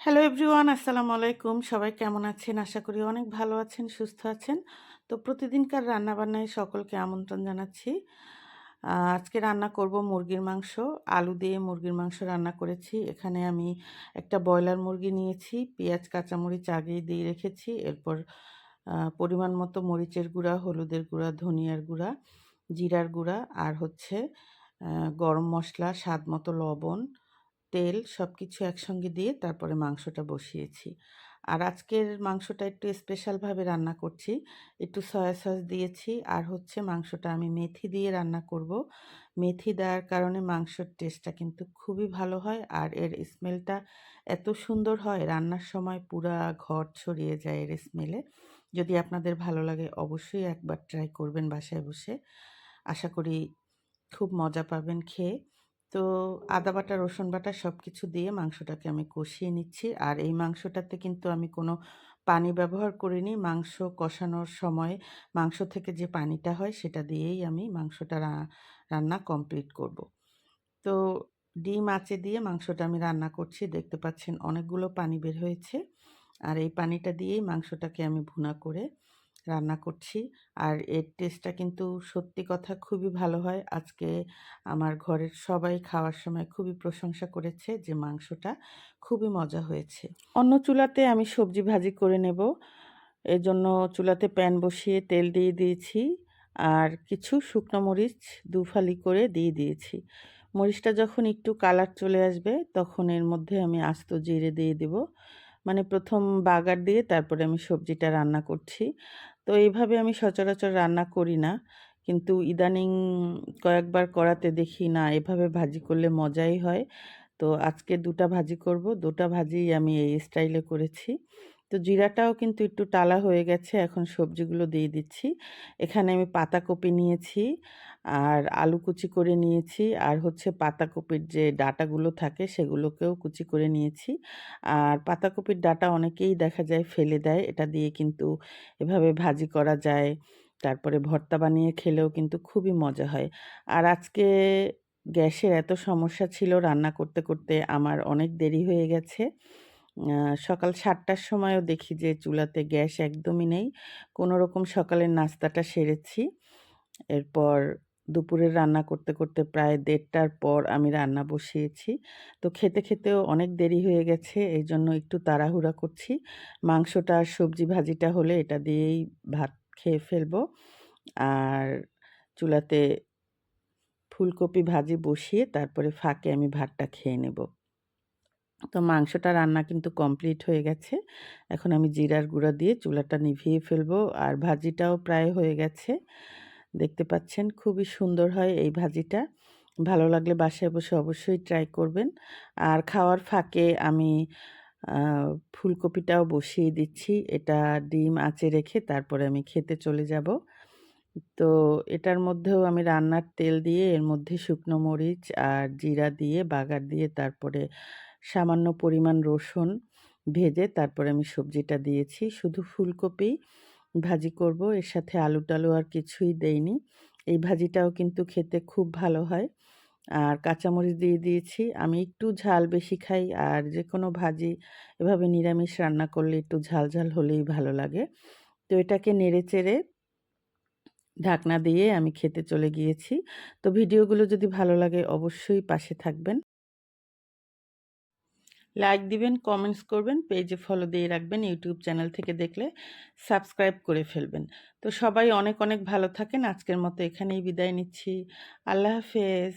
Hello everyone আসসালামু আলাইকুম সবাই কেমন আছেন? আশা করি অনেক ভালো আছেন, সুস্থ আছেন। তো প্রতিদিনকার রান্নাবান্নায় সকলকে আমন্ত্রণ জানাচ্ছি। আজকে রান্না করব মুরগির মাংস। আলু দিয়ে মুরগির মাংস রান্না করেছি। এখানে আমি একটা ব্রয়লার মুরগি নিয়েছি, পেঁয়াজ, কাঁচামরিচ আগেই দিয়ে রেখেছি। এরপর পরিমাণ মতো মরিচের গুঁড়া, হলুদের গুঁড়া, ধনিয়ার গুঁড়া, জিরার গুঁড়া আর হচ্ছে গরম মশলা, স্বাদ মতো লবণ তেল সব কিছু একসঙ্গে দিয়ে তারপরে মাংসটা বসিয়েছি। আর আজকের মাংসটা একটু স্পেশালভাবে রান্না করছি। একটু সয়া সস দিয়েছি। আর হচ্ছে মাংসটা আমি মেথি দিয়ে রান্না করব। মেথি দেওয়ার কারণে মাংসর টেস্টটা কিন্তু খুবই ভালো হয় আর এর স্মেলটা এত সুন্দর হয়, রান্নার সময় পুরা ঘর ছড়িয়ে যায় এর স্মেলে যদি আপনাদের ভালো লাগে অবশ্যই একবার ট্রাই করবেন বাসায় বসে। আশা করি খুব মজা পাবেন খেয়ে। তো আদা বাটা, রসুন বাটা সব কিছু দিয়ে মাংসটাকে আমি কষিয়ে নিচ্ছি। আর এই মাংসটাতে কিন্তু আমি কোনো পানি ব্যবহার করিনি। মাংস কষানোর সময় মাংস থেকে যে পানিটা হয় সেটা দিয়েই আমি মাংসটা রান্না কমপ্লিট করব। তো ডিম আঁচে দিয়ে মাংসটা আমি রান্না করছি। দেখতে পাচ্ছেন অনেকগুলো পানি বের হয়েছে। আর এই পানিটা দিয়েই মাংসটাকে আমি ভুনা করে রান্না করছি। আর এর টেস্টটা কিন্তু সত্যি কথা খুবই ভালো হয়। আজকে আমার ঘরের সবাই খাওয়ার সময় খুবই প্রশংসা করেছে যে মাংসটা খুবই মজা হয়েছে। অন্য চুলাতে আমি সবজি ভাজি করে নেব। এর জন্য চুলাতে প্যান বসিয়ে তেল দিয়ে দিয়েছি। আর কিছু শুকনো মরিচ দুফালি করে দিয়ে দিয়েছি। মরিচটা যখন একটু কালার চলে আসবে, তখন এর মধ্যে আমি আস্ত জিরে দিয়ে দেব। মানে প্রথম বাগার দিয়ে তারপরে আমি সবজিটা রান্না করছি। তো এইভাবে আমি সচরাচর রান্না করি না। কিন্তু ইদানিং কয়েকবার করাতে দেখি, না, এভাবে ভাজি করলে মজাই হয়। তো আজকে দুটা ভাজি করব। দুটা ভাজি আমি এই স্টাইলে করেছি। তো জিরাটাও কিন্তু একটু টালা হয়ে গেছে, এখন সবজিগুলো দিয়ে দিচ্ছি। এখানে আমি পাতাকপি নিয়েছি আর আলু কুচি করে নিয়েছি আর হচ্ছে পাতাকপির যে ডাটাগুলো থাকে সেগুলোকেও কুচি করে নিয়েছি। আর পাতাকপির ডাটা অনেকেই দেখা যায় ফেলে দেয়, এটা দিয়ে কিন্তু এভাবে ভাজি করা যায়, তারপরে ভর্তা বানিয়ে খেলেও কিন্তু খুবই মজা হয়। আর আজকে গ্যাসের এত সমস্যা ছিল রান্না করতে করতে আমার অনেক দেরি হয়ে গেছে। সকাল সাতটার সময়ও দেখি যে চুলাতে গ্যাস একদমই নেই। কোনো রকম সকালের নাস্তাটা সেরেছি। এরপর দুপুরের রান্না করতে করতে প্রায় দেড়টার পর আমি রান্না বসিয়েছি। তো খেতে, খেতেও অনেক দেরি হয়ে গেছে এই জন্য একটু তাড়াহুড়া করছি। মাংসটা আর সবজি ভাজিটা হলে এটা দিয়েই ভাত খেয়ে ফেলব। আর চুলাতে ফুলকপি ভাজি বসিয়ে তারপরে ফাঁকে আমি ভাতটা খেয়ে নেব। তো মাংসটা রান্না কিন্তু কমপ্লিট হয়ে গেছে। এখন আমি জিরার গুঁড়া দিয়ে চুলাটা নিভিয়ে ফেলব। আর ভাজিটাও প্রায় হয়ে গেছে। দেখতে পাচ্ছেন খুবই সুন্দর হয় এই ভাজিটা। ভালো লাগলে বাসায় বসে অবশ্যই ট্রাই করবেন। আর খাওয়ার ফাঁকে আমি ফুলকপিটাও বসিয়ে দিচ্ছি। এটা ডিম আঁচে রেখে তারপরে আমি খেতে চলে যাব। তো এটার মধ্যেও আমি রান্নার তেল দিয়ে, এর মধ্যে শুকনো মরিচ আর জিরা দিয়ে, বাগার দিয়ে, তারপরে সামান্য পরিমাণ রসুন ভেজে তারপরে আমি সবজিটা দিয়েছি। শুধু ফুলকপি ভাজি করব, এর সাথে আলু টালু আর কিছুই দেইনি। এই ভাজিটাও কিন্তু খেতে খুব ভালো হয়। আর কাঁচামরিচ দিয়ে দিয়েছি। আমি একটু ঝাল বেশি খাই আর যে কোনো ভাজি এভাবে নিরামিষ রান্না করলে একটু ঝাল ঝাল হলেই ভালো লাগে। তো এটাকে নেড়ে চেড়ে ঢাকনা দিয়ে আমি খেতে চলে গিয়েছি। তো ভিডিওগুলো যদি ভালো লাগে অবশ্যই পাশে থাকবেন। লাইক দিবেন, কমেন্টস করবেন, পেজে ফলো দিয়ে রাখবেন, ইউটিউব চ্যানেল থেকে দেখলে সাবস্ক্রাইব করে ফেলবেন। তো সবাই অনেক অনেক ভালো থাকেন। আজকের মতো এখানেই বিদায় নিচ্ছি। আল্লাহ হাফেজ।